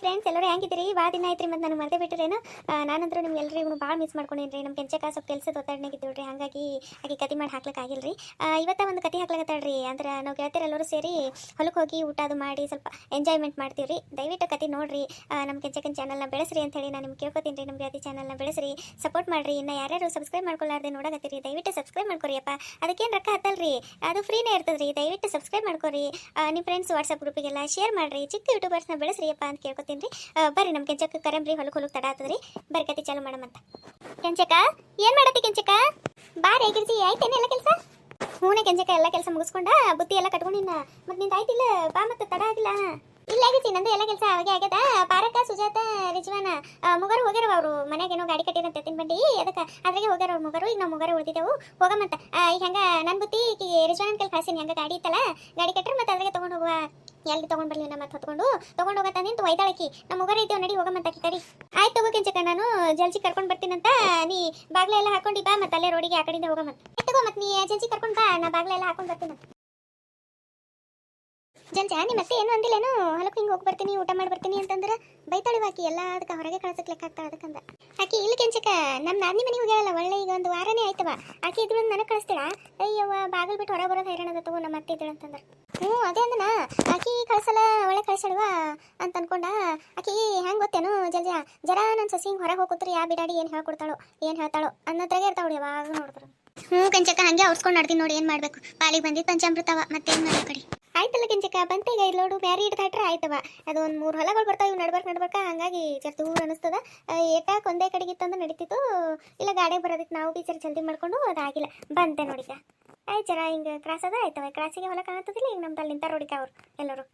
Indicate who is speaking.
Speaker 1: Friends ಎಲ್ಲರೂ ಹೆಂಗಿದ್ದೀರಿ? ವಾ ದಿನ ಐತ್ರಿ ಮತ್ತೆ ನಾನು ಮರದೇ ಬಿಟ್ಟರೇನು? ನಾನಂತರೂ ನಿಮ್ಗೆ ಎಲ್ಲರಿಗೂ ಭಾಳ ಮಿಸ್ ಮಾಡ್ಕೊಂಡೇನ್ರಿ. ನಮ್ಮ ಕೆಂಚೆ ಕಾಸು ಕೆಲಸದ ಒತ್ತಡನಾಗಿದ್ದೀವಿ ಹಾಗಾಗಿ ಆಕೆ ಕತಿ ಮಾಡಿ ಹಾಕ್ಲಿಕ್ಕೆ ಆಗಿಲ್ಲ ರೀ ಇವತ್ತ ಒಂದು ಕತಿ ಹಾಕ್ಲಕತ್ತಾಳ ರೀ ಅಂದ್ರೆ ನಾವು ಗೆಳತಿಯರು ಎಲ್ಲರೂ ಸೇರಿ ಹೊಲಕ್ಕೆ ಹೋಗಿ ಊಟ ಅದು ಮಾಡಿ ಸ್ವಲ್ಪ ಎಂಜಾಯ್ಮೆಂಟ್ ಮಾಡ್ತೀವಿ ರೀ ದಯವಿಟ್ಟು ಕತಿ ನೋಡ್ರಿ. ನಮ್ಮ ಕೆಂಚಕನ್ ಚಾನಲ್ನ ಬೆಳೆಸ್ರಿ ಅಂತ ಹೇಳಿ ನಾನು ನಿಮ್ಗೆ ಕೇಳ್ಕೊತೀನಿ ರೀ. ನಮ್ಮ ಗೆಳತಿ ಚಾನಲ್ನ ಬೆಳೆಸ್ರಿ. ಸಪೋರ್ಟ್ ಮಾಡ್ರಿ. ಇನ್ನು ಯಾರ್ಯಾರು ಸಬ್ಸ್ಕ್ರೈಬ್ ಮಾಡ್ಕೊಳ್ಳಾರ್ದೆ ನೋಡಕತ್ತೀರಿ, ದಯವಿಟ್ಟು ಸಬ್ಸ್ಕ್ರೈಬ್ ಮಾಡ್ಕೊರಿಯಪ್ಪ ಅದಕ್ಕೇನು ರೊಕ್ಕ ಹತ್ತಲ್ರಿ? ಅದು ಫ್ರೀನೇ ಇರ್ತದೆ ರೀ ದಯವಿಟ್ಟು ಸಬ್ಸ್ಕ್ರೈಬ್ ಮಾಡ್ಕೊರಿ. ನಿಮ್ಮ ಫ್ರೆಂಡ್ಸ್ ವಾಟ್ಸಪ್ ಗ್ರೂಪಿಗೆಲ್ಲ ಶೇರ್ ಮಾಡ್ರಿ. ಚಿಕ್ಕ ಯೂಟ್ಯೂಬರ್ಸ್ನ ಬೆಳೆಸ್ರಿಯಪ್ಪ ಅಂತ ಕೇಳ್ಕೊತೀನಿ ರೀ. ಬರ್ರಿ ನಮ್ಮ ಕೆಂಚಕ್ಕ ಕರಂಬ್ರಿ ಹೊಲಕ್ಕೆ ಹೊಲಕ್ಕೆ ತಡ ಆತದ್ರಿ. ಬರ್ರಿ ಕತಿ ಚಾಲು ಮಾಡಮಂತ ಕೆಂಚಕ ಏನ್ ಮಾಡತ್ತಿ ಕೆಂಚಕ ಬಾರಿ ಗಿರ್ಜಿ ಆಯ್ತೇನೆ ಎಲ್ಲ ಕೆಲಸ? ಹೂನೆ ಕೆಂಚಕ ಎಲ್ಲ ಕೆಲಸ ಮುಗಿಸ್ಕೊಂಡ ಬುತ್ತಿ ಎಲ್ಲ ಕಟ್ಕೊಂಡಿನ ಮತ್ತೆ ನಿಂದ ಆಯ್ತಿಲ್ಲ, ಬಾ ಮತ್ತೆ ತಡ ಆಗಿಲ್ಲ. ಇಲ್ಲ ಆಗೈತಿ ನಂದು ಎಲ್ಲ ಕೆಲಸ ಅವಾಗೆ ಆಗ್ಯದ. ಪಾರಕ ಸುಜಾತ, ರಿಜ್ವಾನ ಮುಗರು ಹೋಗ್ಯಾರ ಅವರು ಮನ್ಯಾಗ ಏನೋ ಗಾಡಿ ಕಟ್ಟಿರಂತ ತಿನ್ ಬಂಡಿ. ಅದಕ್ಕೆ ಅದ್ರಾಗೆ ಹೋಗ್ಯಾರ ಅವ್ರು ಮುಗರು, ಈಗ ನಾವು ಮುಗರು ಉಳಿದಿದ್ದೆವು. ಅಂತ. ಈಗ ಹಂಗ ನನ್ನ ಬುತ್ತಿ ರಿಜ್ವಾನ ಕೈಲಿ ಕಳ್ಸೀನಿ ಹಂಗ ಗಾಡಿ ಇತ್ತಲ್ಲ, ಗಾಡಿ ಕಟ್ಟರು ಮತ್ತೆ ಅದ್ರಾಗೆ ತೊಗೊಂಡು ಹೋಗುವ. ಎಲ್ಲಿ ತಗೊಂಡ್ ಬರ್ಲಿ ನಮ್ಮ ಹತ್ಕೊಂಡು. ತಗೊಂಡ್ ಹೋಗತ್ತ ನಿಂತು ಒಯ್ದಾಳಕಿ ನಮ್ಮ ಮುಗರ ಇದ್ದೇವೆ ನಡಿ ಹೋಗಮಂತ ಕರಿ. ಆಯ್ತು ತಗೋ ಕೆಂಚಕ, ನಾನು ಜಲ್ಸಿ ಕರ್ಕೊಂಡು ಬರ್ತೀನಂತ ನೀ ಬಾಗ್ಲ ಎಲ್ಲ ಹಾಕೊಂಡಿ ಬಾ ಮತ್ತೆ ಅಲ್ಲೇ ರೋಡಿಗೆ ಆ ಕಡೆಯಿಂದ ಹೋಗಮಂತ ಆಯ್ತ್ ತಗೋ ಮತ್ತೆ ನೀ ಜಲ್ಸಿ ಕರ್ಕೊಂಡು ಬಾ, ನಾ ಬಾಗ್ಲ ಎಲ್ಲ ಹಾಕೊಂಡು ಬರ್ತೀನಿ ಜಲ್ಜ ನೀ ಮತ್ತೆ ಏನು ಅಂದಿಲ್ಲೇನು? ಹೊಲಕ್ಕೆ ಹಿಂಗೆ ಹೋಗಿ ಬರ್ತೀನಿ, ಊಟ ಮಾಡಿ ಬರ್ತೀನಿ ಅಂತಂದ್ರೆ ಬೈತಾಳೆ ಆಕಿ ಎಲ್ಲ ಅದಕ್ಕೆ ಹೊರಗೆ ಕಳ್ಸಕ್ಕೆ ಲೆಕ್ಕ ಅದಕ್ಕಂದ. ಆಕಿ, ಇಲ್ಲಿ ಕೆಂಚಕ ನಮ್ಮ ನಾನಿ ಮನೆಗೆ ಹೋಗ್ಯಾಳಲ್ಲ, ಒಳ್ಳೆ ಈಗ ಒಂದು ವಾರನೇ ಆಯ್ತವ. ಆಕಿ ಇದ್ರು ನನಗೆ ಕಳಿಸ್ತೀಳ ಅಯ್ಯವ್ವ, ಬಾಗಿಲು ಬಿಟ್ಟು ಹೊರಗೆ ಬರೋದು ಹೈರಾಣದ, ತಗೋ ನಮ್ಮ ಅತ್ತೆ ಇದ್ದಳು ಅಂತಂದ್ರೆ ಹ್ಞೂ, ಅದೇ ಅಂದನ? ಆಕಿ ಕಳ್ಸಲ್ಲ, ಒಳ್ಳೆ ಕಳ್ಸಲ್ವಾ ಅಂತ ಅನ್ಕೊಂಡ, ಆಕಿ, ಹೆಂಗೆ ಗೊತ್ತೇನು, ಜಲ್ಜ? ಜರ ನನ್ನ ಸಸಿ ಹಿಂಗೆ ಹೊರಗೆ ಹೋಗುತ್ರಿ ಯಾ ಬಿಡಾಡಿ ಏನು ಹೇಳ್ಕೊಡ್ತಾಳೋ, ಏನು ಹೇಳ್ತಾಳೋ? ಅನ್ನೋದ್ರಾಗೆ ಇರ್ತಾವಳು ಯಾವಾಗ ನೋಡಿದ್ರು ಹ್ಞೂ ಕಂಚಕ ಹಂಗೆ ಅವ್ಸ್ಕೊಂಡು ನಡ್ತೀನಿ ನೋಡಿ, ಏನು ಮಾಡಬೇಕು. ಪಾಲಿಗೆ ಬಂದಿದ್ದು ಪಂಚಾಮೃತವ, ಮತ್ತೇನು ಮಾಡೋ ಕಡೆ? ಆಯ್ತಲ್ಲ ಕೆಂಚಕ? ಬಂತೆ ಈಗ ನೋಡು ಬ್ಯಾರಿ ಹಿಡ್ದಾಟ್ರೆ ಆಯ್ತವ. ಅದು ಒಂದು ಮೂರು ಹೊಲಗಳು ಬರ್ತಾವ, ಇವು ನಡ್ಬರ್ಕ್ ನಡ್ಬರ್ಕ, ಹಂಗಾಗಿ ಜರ ದೂರ ಅನಿಸ್ತದ. ಏಟಾಕ್ ಒಂದೇ ಕಡೆಗಿತ್ತಂದ್ರೆ ನಡೀತಿತ್ತು. ಇಲ್ಲ ಗಾಡಿ ಬರೋದಕ್ಕೆ ನಾವು ಬಿ ಜಲ್ದಿ ಮಾಡ್ಕೊಂಡು ಅದಾಗಿಲ್ಲ. ಬಂತೆ ನೋಡಿಕ ಆಯ್ತು ಜರ ಹಿಂಗೆ ಕ್ರಾಸ್ ಅದ ಆಯ್ತವ. ಕ್ರಾಸಿಗೆ ಹೊಲ ಕಾಣತ್ತದಿಲ್ಲ, ಈಗ ನಮ್ದು ಅಲ್ಲಿ ನಿಂತಾರ ನೋಡಿಕ ಅವ್ರು, ಎಲ್ಲರೂ.